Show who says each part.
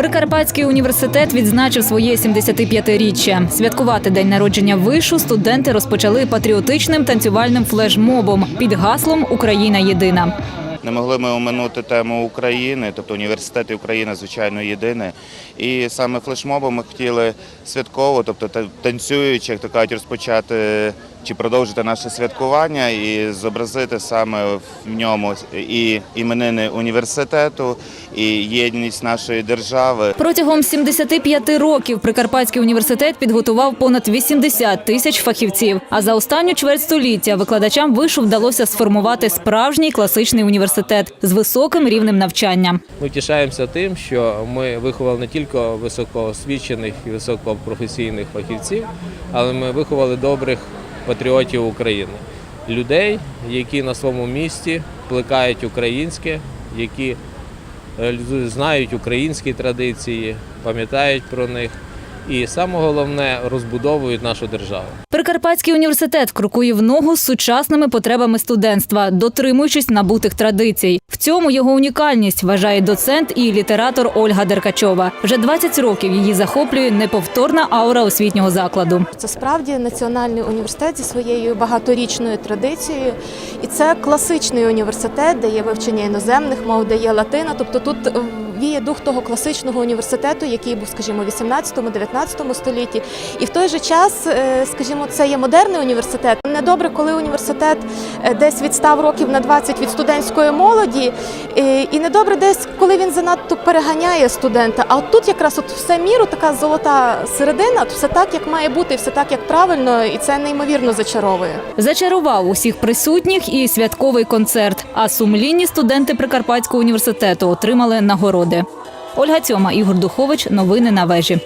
Speaker 1: Прикарпатський університет відзначив своє 75-річчя. Святкувати день народження вишу студенти розпочали патріотичним танцювальним флешмобом під гаслом Україна єдина.
Speaker 2: Не могли ми оминути тему України, тобто університет і Україна, звичайно, єдине. І саме флешмобом ми хотіли святково, тобто та- танцюючи, як то кажуть, розпочати чи продовжити наше святкування і зобразити саме в ньому і іменини університету, і єдність нашої держави.
Speaker 1: Протягом 75 років Прикарпатський університет підготував понад 80 тисяч фахівців. А за останню чверть століття викладачам вишу вдалося сформувати справжній класичний університет з високим рівнем навчання.
Speaker 3: Ми тішаємося тим, що ми виховали не тільки високоосвічених і високопрофесійних фахівців, але ми виховали добрих патріотів України, людей, які на своєму місці плекають українське, які знають українські традиції, пам'ятають про них і саме головне розбудовують нашу державу.
Speaker 1: Прикарпатський університет крокує в ногу з сучасними потребами студентства, дотримуючись набутих традицій. Цьому його унікальність вважає доцент і літератор Ольга Деркачова. Вже 20 років її захоплює неповторна аура освітнього закладу.
Speaker 4: Це справді національний університет зі своєю багаторічною традицією, і це класичний університет, де є вивчення іноземних мов, де є латина. Тобто тут е, віє дух того класичного університету, який був, скажімо, в 18-19 столітті. І в той же час, е, скажімо, це є модерний університет. Недобре, коли університет е, десь відстав років на 20 від студентської молоді, е, і недобре десь, коли він занадто переганяє студента. А от тут якраз от все міру, така золота середина, все так, як має бути, все так, як правильно, і це неймовірно зачаровує.
Speaker 1: Зачарував усіх присутніх і святковий концерт. А сумлінні студенти Прикарпатського університету отримали нагороди. Ольга Цьома, Ігор Духович. Новини на вежі.